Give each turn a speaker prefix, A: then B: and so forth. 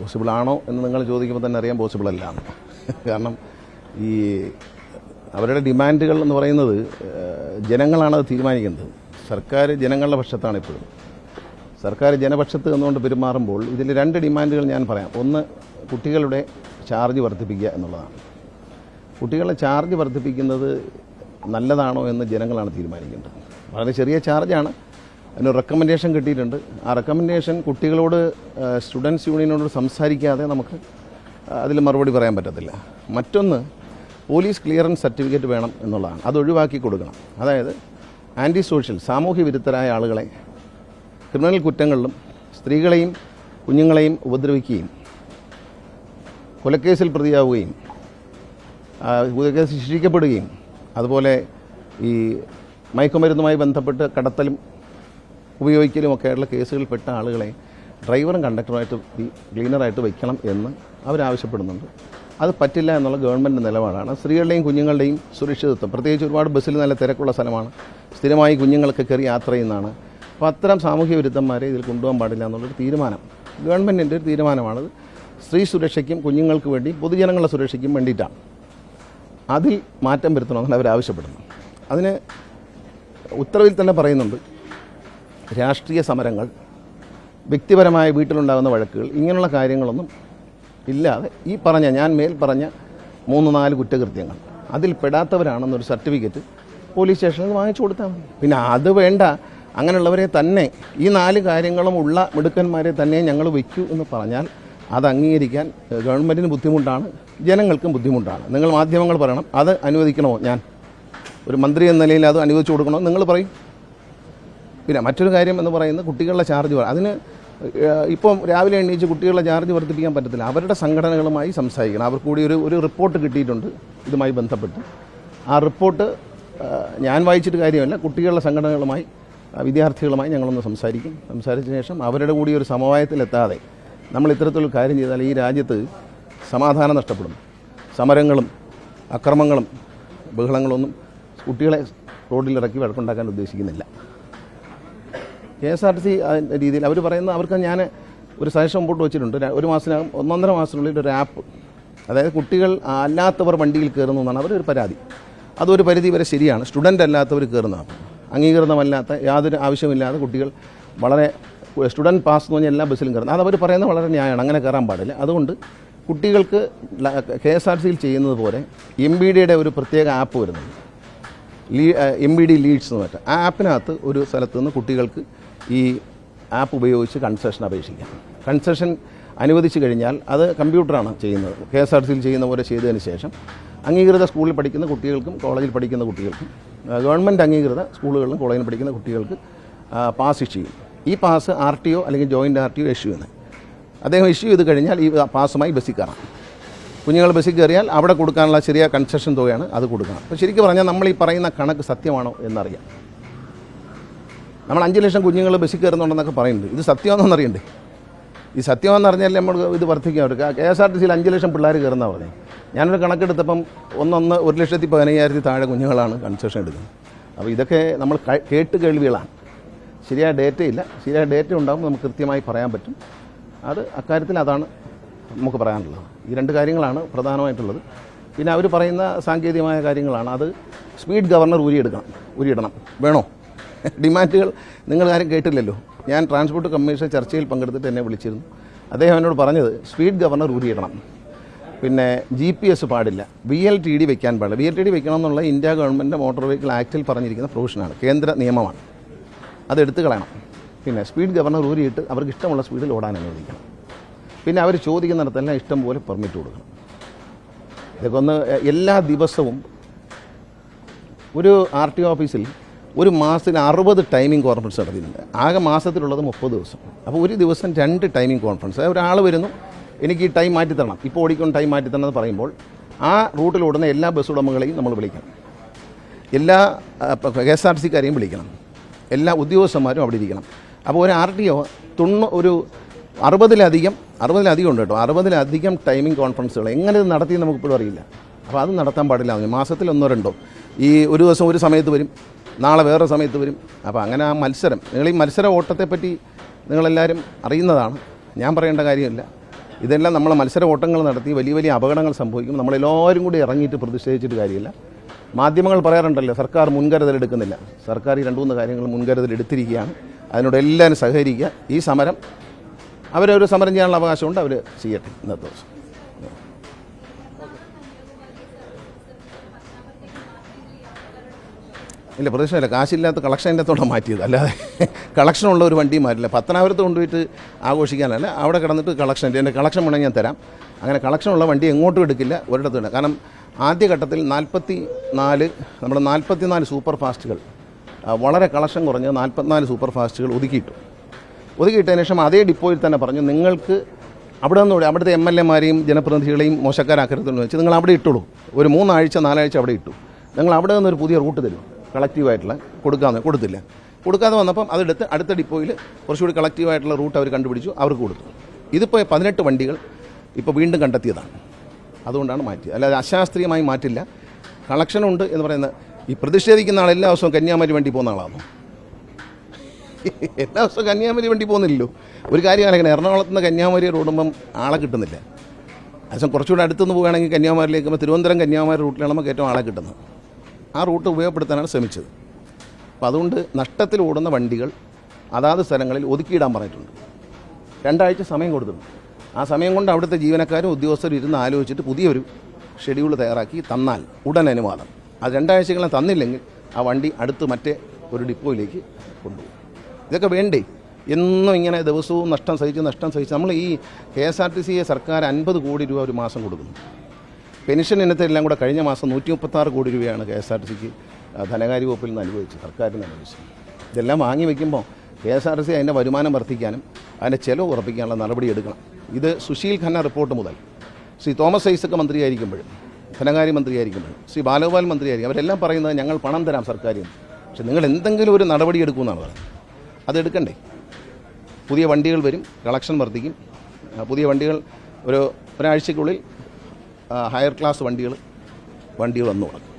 A: Possible ആണോ എന്ന് നിങ്ങൾ ചോദിക്കുമ്പോൾ തന്നെ അറിയാൻ പോസിബിൾ അല്ല കാരണം ഈ അവരുടെ ഡിമാൻഡുകൾ എന്ന് പറയുന്നത് ജനങ്ങളാണ് അത് തീരുമാനിക്കുന്നത്. സർക്കാർ ജനങ്ങളുടെ പക്ഷത്താണ് ഇപ്പോഴും. സർക്കാർ ജനപക്ഷത്ത് നിന്നുകൊണ്ട് പെരുമാറുമ്പോൾ ഇതിൽ രണ്ട് ഡിമാൻഡുകൾ ഞാൻ പറയാം. ഒന്ന് കുട്ടികളുടെ ചാർജ് വർദ്ധിപ്പിക്കുക എന്നുള്ളതാണ്. കുട്ടികളുടെ ചാർജ് വർദ്ധിപ്പിക്കുന്നത് നല്ലതാണോ എന്ന് ജനങ്ങളാണ് തീരുമാനിക്കേണ്ടത്. വളരെ ചെറിയ ചാർജാണ്. അതിന് റെക്കമെൻഡേഷൻ കിട്ടിയിട്ടുണ്ട്. ആ റെക്കമെൻഡേഷൻ കുട്ടികളോട് സ്റ്റുഡൻസ് യൂണിയനോട് സംസാരിക്കാതെ നമുക്ക് അതിൽ മറുപടി പറയാൻ പറ്റത്തില്ല. മറ്റൊന്ന് പോലീസ് ക്ലിയറൻസ് സർട്ടിഫിക്കറ്റ് വേണം എന്നുള്ളതാണ്. അത് ഒഴിവാക്കി കൊടുക്കണം. അതായത് ആന്റി സോഷ്യൽ സാമൂഹ്യ വിരുദ്ധരായ ആളുകളെ ക്രിമിനൽ കുറ്റങ്ങളിലും സ്ത്രീകളെയും കുഞ്ഞുങ്ങളെയും ഉപദ്രവിക്കുകയും കൊലക്കേസിൽ പ്രതിയാവുകയും കൊലക്കേസ് ശിക്ഷിക്കപ്പെടുകയും അതുപോലെ ഈ മയക്കുമരുന്നുമായി ബന്ധപ്പെട്ട് കടത്തലും ഉപയോഗിക്കലും ഒക്കെയുള്ള കേസുകളിൽപ്പെട്ട ആളുകളെ ഡ്രൈവറും കണ്ടക്ടറുമായിട്ട് ക്ലീനറായിട്ട് വയ്ക്കണം എന്ന് അവരാവശ്യപ്പെടുന്നുണ്ട്. അത് പറ്റില്ല എന്നുള്ള ഗവൺമെന്റ് നിലപാടാണ്. സ്ത്രീകളുടെയും കുഞ്ഞുങ്ങളുടെയും സുരക്ഷിതത്വം. പ്രത്യേകിച്ച് ഒരുപാട് ബസ്സിൽ നല്ല തിരക്കുള്ള സ്ഥലമാണ്. സ്ഥിരമായി കുഞ്ഞുങ്ങളൊക്കെ കയറി യാത്ര ചെയ്യുന്നതാണ്. അപ്പോൾ അത്തരം സാമൂഹ്യ വിരുദ്ധന്മാരെ ഇതിൽ കൊണ്ടുപോകാൻ പാടില്ല എന്നുള്ളൊരു തീരുമാനം. ഗവൺമെന്റിന്റെ ഒരു തീരുമാനമാണത്. സ്ത്രീ സുരക്ഷയ്ക്കും കുഞ്ഞുങ്ങൾക്ക് വേണ്ടി പൊതുജനങ്ങളുടെ സുരക്ഷയ്ക്കും വേണ്ടിയിട്ടാണ്. അതിൽ മാറ്റം വരുത്തണമെന്നാണ് അവർ അതിന് ഉത്തരവിൽ തന്നെ പറയുന്നുണ്ട്. രാഷ്ട്രീയ സമരങ്ങൾ വ്യക്തിപരമായ വീട്ടിലുണ്ടാകുന്ന വഴക്കുകൾ ഇങ്ങനെയുള്ള കാര്യങ്ങളൊന്നും ഇല്ലാതെ ഈ പറഞ്ഞ ഞാൻ മേൽ പറഞ്ഞ മൂന്ന് നാല് കുറ്റകൃത്യങ്ങൾ അതിൽ പെടാത്തവരാണെന്നൊരു സർട്ടിഫിക്കറ്റ് പോലീസ് സ്റ്റേഷനിൽ നിന്ന് വാങ്ങിച്ചു കൊടുത്താൽ മതി. പിന്നെ അത് വേണ്ട. അങ്ങനെയുള്ളവരെ തന്നെ ഈ നാല് കാര്യങ്ങളും ഉള്ള മിടുക്കന്മാരെ തന്നെ ഞങ്ങൾ വയ്ക്കൂ എന്ന് പറഞ്ഞാൽ അത് അംഗീകരിക്കാൻ ഗവൺമെന്റിന് ബുദ്ധിമുട്ടാണ് ജനങ്ങൾക്കും ബുദ്ധിമുട്ടാണ്. നിങ്ങൾ മാധ്യമങ്ങൾ പറയണം അത് അനുവദിക്കണമോ ഞാൻ ഒരു മന്ത്രി എന്ന നിലയിൽ അത് അനുവദിച്ചു കൊടുക്കണോ? നിങ്ങൾ പറയും. പിന്നെ മറ്റൊരു കാര്യം എന്ന് പറയുന്നത് കുട്ടികളുടെ ചാർജ് അതിന് ഇപ്പം രാവിലെ എണീച്ച് കുട്ടികളുടെ ചാർജ് വർദ്ധിപ്പിക്കാൻ പറ്റത്തില്ല. അവരുടെ സംഘടനകളുമായി സംസാരിക്കണം. അവർക്ക് കൂടി ഒരു ഒരു റിപ്പോർട്ട് കിട്ടിയിട്ടുണ്ട്. ഇതുമായി ബന്ധപ്പെട്ട്. ആ റിപ്പോർട്ട് ഞാൻ വായിച്ചിട്ട് കാര്യമല്ല. കുട്ടികളുടെ സംഘടനകളുമായി വിദ്യാർത്ഥികളുമായി ഞങ്ങളൊന്ന് സംസാരിക്കും. സംസാരിച്ച ശേഷം അവരുടെ കൂടി ഒരു സമവായത്തിലെത്താതെ നമ്മൾ ഇത്തരത്തിൽ കാര്യം ചെയ്താൽ ഈ രാജ്യത്ത് സമാധാനം നഷ്ടപ്പെടും. സമരങ്ങളും അക്രമങ്ങളും ബഹളങ്ങളൊന്നും കുട്ടികളെ റോഡിലിറക്കി വഴക്കുണ്ടാക്കാൻ ഉദ്ദേശിക്കുന്നില്ല. K S R T C രീതിയിൽ അവർ പറയുന്ന അവർക്ക് ഞാൻ ഒരു സജഷൻ മുമ്പോട്ട് വെച്ചിട്ടുണ്ട്. ഒരു മാസത്തിനകം ഒന്നൊന്നര മാസത്തിനുള്ളിൽ ഒരു ആപ്പ് അതായത് കുട്ടികൾ അല്ലാത്തവർ വണ്ടിയിൽ കയറുന്നു എന്നാണ് അവരൊരു പരാതി. അതൊരു പരിധി വരെ ശരിയാണ്. സ്റ്റുഡന്റ് അല്ലാത്തവർ കയറുന്നതാണ് അംഗീകൃതമല്ലാത്ത യാതൊരു ആവശ്യമില്ലാതെ കുട്ടികൾ വളരെ സ്റ്റുഡന്റ് പാസ് എന്ന് പറഞ്ഞാൽ എല്ലാ ബസ്സിലും കയറുന്നത് അത് അവർ പറയുന്നത് വളരെ ന്യായമാണ്. അങ്ങനെ കയറാൻ പാടില്ല. അതുകൊണ്ട് കുട്ടികൾക്ക് കെ എസ് ആർ സിയിൽ ചെയ്യുന്നത് പോലെ എം ബി ഡിയുടെ ഒരു പ്രത്യേക ആപ്പ് വരുന്നുണ്ട്. Lee M B D leads എന്ന് പറഞ്ഞിട്ട്. ആ ആപ്പിനകത്ത് ഒരു സ്ഥലത്ത് നിന്ന് കുട്ടികൾക്ക് ഈ ആപ്പ് ഉപയോഗിച്ച് കൺസെഷൻ അപേക്ഷിക്കാം. കൺസെഷൻ അനുവദിച്ചു കഴിഞ്ഞാൽ അത് കമ്പ്യൂട്ടറാണ് ചെയ്യുന്നത്. കെ എസ് ആർ സിയിൽ ചെയ്യുന്ന പോലെ ചെയ്തതിന് ശേഷം അംഗീകൃത സ്കൂളിൽ പഠിക്കുന്ന കുട്ടികൾക്കും കോളേജിൽ പഠിക്കുന്ന കുട്ടികൾക്കും ഗവൺമെന്റ് അംഗീകൃത സ്കൂളുകളിലും കോളേജിൽ പഠിക്കുന്ന കുട്ടികൾക്ക് പാസ് ഇഷ്യൂ ചെയ്യും. ഈ പാസ് ആർ ടി ഒ അല്ലെങ്കിൽ joint R T O issue ചെയ്യുന്നത്. അദ്ദേഹം ഇഷ്യൂ ചെയ്ത് കഴിഞ്ഞാൽ ഈ പാസുമായി ബസ്സിൽ കയറാം. കുഞ്ഞുങ്ങൾ ബസ്സിൽ കയറിയാൽ അവിടെ കൊടുക്കാനുള്ള ചെറിയ കൺസെഷൻ തുകയാണ് അത് കൊടുക്കണം അപ്പോൾ ശരിക്കും പറഞ്ഞാൽ നമ്മൾ ഈ പറയുന്ന കണക്ക് സത്യമാണോ എന്നറിയാം. നമ്മൾ അഞ്ച് ലക്ഷം കുഞ്ഞുങ്ങൾ ബസ്സിൽ കയറുന്നുണ്ടെന്നൊക്കെ പറയുന്നുണ്ട്. ഇത് സത്യമാണെന്ന് അറിയണ്ടേ? ഈ സത്യമെന്ന് അറിഞ്ഞാൽ നമ്മൾ ഇത് വർദ്ധിക്കാൻ അവർക്ക് കെ എസ് ആർ ടി സിയിൽ അഞ്ച് ലക്ഷം പിള്ളേർ കയറുന്ന പറഞ്ഞത് ഞാനൊരു കണക്കെടുത്തപ്പം ഒന്നൊന്ന് ഒരു ലക്ഷത്തി പതിനയ്യായിരത്തി താഴെ കുഞ്ഞുങ്ങളാണ് കൺസെഷൻ എടുക്കുന്നത്. അപ്പോൾ ഇതൊക്കെ നമ്മൾ കേട്ട് കേൾവികളാണ്. ശരിയായ ഡേറ്റ ഇല്ല. ശരിയായ ഡേറ്റ ഉണ്ടാകുമ്പോൾ നമുക്ക് കൃത്യമായി പറയാൻ പറ്റും. അത് അക്കാര്യത്തിൽ അതാണ് നമുക്ക് പറയാനുള്ളത്. ഈ രണ്ട് കാര്യങ്ങളാണ് പ്രധാനമായിട്ടുള്ളത്. പിന്നെ അവർ പറയുന്ന സാങ്കേതികമായ കാര്യങ്ങളാണ്. അത് സ്പീഡ് ഗവർണർ ഊരിയെടുക്കണം. ഊരിയിടണം. വേണോ? ഡിമാൻഡുകൾ നിങ്ങൾ ആരും കേട്ടില്ലല്ലോ. ഞാൻ ട്രാൻസ്പോർട്ട് കമ്മീഷൻ ചർച്ചയിൽ പങ്കെടുത്തിട്ട് എന്നെ വിളിച്ചിരുന്നു. അദ്ദേഹം എന്നോട് പറഞ്ഞത് സ്പീഡ് ഗവർണർ ഊരിയിടണം. പിന്നെ ജി പി എസ് പാടില്ല. വി എൽ ടി ഡി വെക്കാൻ പാടില്ല. വി എൽ ടി ഡി വെക്കണം എന്നുള്ള ഇന്ത്യ ഗവൺമെന്റ് മോട്ടോർ വെഹിക്കിൾ ആക്റ്റിൽ പറഞ്ഞിരിക്കുന്ന പ്രൊവിഷനാണ്. കേന്ദ്ര നിയമമാണ്. അത് എടുത്തു കളയണം. പിന്നെ സ്പീഡ് ഗവർണർ ഊരിയിട്ട് അവർക്ക് ഇഷ്ടമുള്ള സ്പീഡിൽ ഓടാൻ അനുവദിക്കണം. പിന്നെ അവർ ചോദിക്കുന്നിടത്തെല്ലാം ഇഷ്ടം പോലെ പെർമിറ്റ് കൊടുക്കണം. ഇതൊക്കെ ഒന്ന് എല്ലാ ദിവസവും ഒരു ആർ ടി ഓഫീസിൽ ഒരു മാസത്തിൽ അറുപത് ടൈമിംഗ് കോൺഫറൻസ് നടത്തിയിട്ടുണ്ട്. ആകെ മാസത്തിലുള്ളത് മുപ്പത് ദിവസം. അപ്പോൾ ഒരു ദിവസം രണ്ട് ടൈമിംഗ് കോൺഫറൻസ് ഒരാൾ വരുന്നു എനിക്ക് ഈ ടൈം മാറ്റി തരണം. ഇപ്പോൾ ഓടിക്കൊണ്ട് ടൈം മാറ്റി തരണം എന്ന് പറയുമ്പോൾ ആ റൂട്ടിൽ ഓടുന്ന എല്ലാ ബസ് ഉടമകളെയും നമ്മൾ വിളിക്കണം. എല്ലാ കെ എസ് ആർ ടി സിക്കാരെയും വിളിക്കണം. എല്ലാ ഉദ്യോഗസ്ഥന്മാരും അവിടെ ഇരിക്കണം. അപ്പോൾ ഒരു ആർ ടി ഒ തൊണ്ണൂ ഒരു അറുപതിലധികം അറുപതിലധികം ഉണ്ട് കേട്ടോ. അറുപതിലധികം ടൈമിംഗ് കോൺഫറൻസുകൾ എങ്ങനെ ഇത് നടത്തി നമുക്കിപ്പോഴും അറിയില്ല. അപ്പോൾ അത് നടത്താൻ പാടില്ല. മാസത്തിൽ ഒന്നോ രണ്ടോ. ഈ ഒരു ദിവസം ഒരു സമയത്ത് വരും. നാളെ വേറെ സമയത്ത് വരും. അപ്പോൾ അങ്ങനെ ആ മത്സരം നിങ്ങൾ ഈ മത്സര ഓട്ടത്തെപ്പറ്റി നിങ്ങളെല്ലാവരും അറിയുന്നതാണ്. ഞാൻ പറയേണ്ട കാര്യമില്ല. ഇതെല്ലാം നമ്മൾ മത്സര ഓട്ടങ്ങൾ നടത്തി വലിയ വലിയ അപകടങ്ങൾ സംഭവിക്കും. നമ്മളെല്ലാവരും കൂടി ഇറങ്ങിയിട്ട് പ്രതിഷേധിച്ചിട്ട് കാര്യമില്ല. മാധ്യമങ്ങൾ പറയാറുണ്ടല്ലോ സർക്കാർ മുൻകരുതൽ എടുക്കുന്നില്ല. സർക്കാർ ഈ രണ്ട് മൂന്ന് കാര്യങ്ങൾ മുൻകരുതൽ എടുത്തിരിക്കുകയാണ്. അതിനോട് എല്ലാവരും സഹകരിക്കുക. ഈ സമരം അവരൊരു സമരം ചെയ്യാനുള്ള അവകാശമുണ്ട് അവർ ചെയ്യട്ടെ ഇന്നത്തെ ദിവസം. ഇല്ല പ്രദേശമല്ല കാശില്ലാത്ത കളക്ഷൻ ഇല്ലാത്തോടെ മാറ്റിയത്. അല്ലാതെ കളക്ഷൻ ഉള്ള ഒരു വണ്ടി മാറ്റില്ല. പത്തനാപുരത്ത് കൊണ്ടുപോയിട്ട് ആഘോഷിക്കാനല്ല അവിടെ കിടന്നിട്ട് കളക്ഷൻ എന്റെ കളക്ഷൻ വേണമെങ്കിൽ ഞാൻ തരാം. അങ്ങനെ കളക്ഷൻ ഉള്ള വണ്ടി എങ്ങോട്ടും എടുക്കില്ല ഒരിടത്തും ഇല്ല. കാരണം ആദ്യഘട്ടത്തിൽ നാൽപ്പത്തി നാല് നമ്മുടെ നാൽപ്പത്തി നാല് സൂപ്പർ ഫാസ്റ്റുകൾ വളരെ കളക്ഷൻ കുറഞ്ഞ് നാൽപ്പത്തിനാല് സൂപ്പർ ഫാസ്റ്റുകൾ ഒതുക്കിയിട്ടു. ഒതുക്കിയിട്ടതിന് ശേഷം അതേ ഡിപ്പോയിൽ തന്നെ പറഞ്ഞു നിങ്ങൾക്ക് അവിടെ നിന്ന് അവിടുത്തെ എം എൽ എമാരെയും ജനപ്രതിനിധികളെയും മോശക്കാരാക്കരുതെന്ന് വെച്ച് നിങ്ങൾ അവിടെ ഇട്ടുള്ളൂ ഒരു മൂന്നാഴ്ച നാലാഴ്ച അവിടെ ഇട്ടു. നിങ്ങൾ അവിടെ നിന്ന് ഒരു പുതിയ റൂട്ട് തരും. കളക്റ്റീവായിട്ടുള്ള കൊടുക്കാമെന്ന് കൊടുത്തില്ല. കൊടുക്കാതെ വന്നപ്പം അതെടുത്ത് അടുത്ത ഡിപ്പോയിൽ കുറച്ചുകൂടി കളക്റ്റീവായിട്ടുള്ള റൂട്ട് അവർ കണ്ടുപിടിച്ചു അവർക്ക് കൊടുത്തു. ഇതിപ്പോൾ പതിനെട്ട് വണ്ടികൾ ഇപ്പോൾ വീണ്ടും കണ്ടെത്തിയതാണ്. അതുകൊണ്ടാണ് മാറ്റിയത്. അല്ലാതെ അശാസ്ത്രീയമായി മാറ്റില്ല. കളക്ഷനുണ്ട് എന്ന് പറയുന്ന ഈ പ്രതിഷേധിക്കുന്ന ആൾ എല്ലാ ദിവസവും കന്യാകുമാരി വണ്ടി പോകുന്ന ആളാണ്? എല്ലാ ദിവസവും കന്യാകുമാരി വണ്ടി പോകുന്നില്ലല്ലോ. ഒരു കാര്യം ആലോചിക്കണം എറണാകുളത്ത് നിന്ന് കന്യാകുമാരി റോഡുമ്പം ആളെ കിട്ടുന്നില്ല. അതിന് കുറച്ചുകൂടി അടുത്തുനിന്ന് പോവുകയാണെങ്കിൽ കന്യാകുമാരിയിലേക്ക് തിരുവനന്തപുരം കന്യാകുമാരി റൂട്ടിലാണ് നമുക്ക് ഏറ്റവും ആളെ കിട്ടുന്നത്. ആ റൂട്ട് ഉപയോഗപ്പെടുത്താനാണ് ശ്രമിച്ചത്. അപ്പം അതുകൊണ്ട് നഷ്ടത്തിൽ ഓടുന്ന വണ്ടികൾ അതാത് സ്ഥലങ്ങളിൽ ഒതുക്കിയിടാൻ പറഞ്ഞിട്ടുണ്ട്. രണ്ടാഴ്ച സമയം കൊടുത്തിട്ടുണ്ട്. ആ സമയം കൊണ്ട് അവിടുത്തെ ജീവനക്കാരും ഉദ്യോഗസ്ഥരും ഇരുന്ന് ആലോചിച്ചിട്ട് പുതിയൊരു ഷെഡ്യൂൾ തയ്യാറാക്കി തന്നാൽ ഉടൻ അനുവാദം. അത് രണ്ടാഴ്ചകളും തന്നില്ലെങ്കിൽ ആ വണ്ടി അടുത്ത് മറ്റേ ഒരു ഡിപ്പോയിലേക്ക് കൊണ്ടുപോകും. ഇതൊക്കെ വേണ്ടേ? എന്നും ഇങ്ങനെ ദിവസവും നഷ്ടം സഹിച്ച് നഷ്ടം സഹിച്ച്. നമ്മൾ ഈ കെ എസ് ആർ ടി സിയെ സർക്കാർ അൻപത് കോടി രൂപ ഒരു മാസം കൊടുക്കുന്നു. പെൻഷൻ ഇനത്തെല്ലാം കൂടെ കഴിഞ്ഞ മാസം നൂറ്റി മുപ്പത്താറ് കോടി രൂപയാണ് കെ എസ് ആർ ടി സിക്ക് ധനകാര്യ വകുപ്പിൽ നിന്ന് അനുവദിച്ചത് സർക്കാരിന് അനുവദിച്ചത് ഇതെല്ലാം വാങ്ങി വയ്ക്കുമ്പോൾ K S R T C അതിന്റെ വരുമാനം വർദ്ധിക്കാനും അതിന്റെ ചെലവ് ഉറപ്പിക്കാനുള്ള നടപടി എടുക്കണം. ഇത് സുശീൽ ഖന്ന റിപ്പോർട്ട് മുതൽ ശ്രീ തോമസ് ഐസക് മന്ത്രിയായിരിക്കുമ്പോഴും ധനകാര്യ മന്ത്രിയായിരിക്കുമ്പോഴും ശ്രീ ബാലഗോപാൽ മന്ത്രിയായിരിക്കും അവരെല്ലാം പറയുന്നത് ഞങ്ങൾ പണം തരാം സർക്കാരിൽ നിന്ന് പക്ഷെ നിങ്ങൾ എന്തെങ്കിലും ഒരു നടപടി എടുക്കുമെന്നാണ് പറയുന്നത്. അതെടുക്കണ്ടേ പുതിയ വണ്ടികൾ വരും കളക്ഷൻ വർദ്ധിക്കും. പുതിയ വണ്ടികൾ ഒരു ഒരാഴ്ചയ്ക്കുള്ളിൽ ആ, ഹയർ ക്ലാസ് വണ്ടികൾ വണ്ടികൾ വന്നു തുടങ്ങും.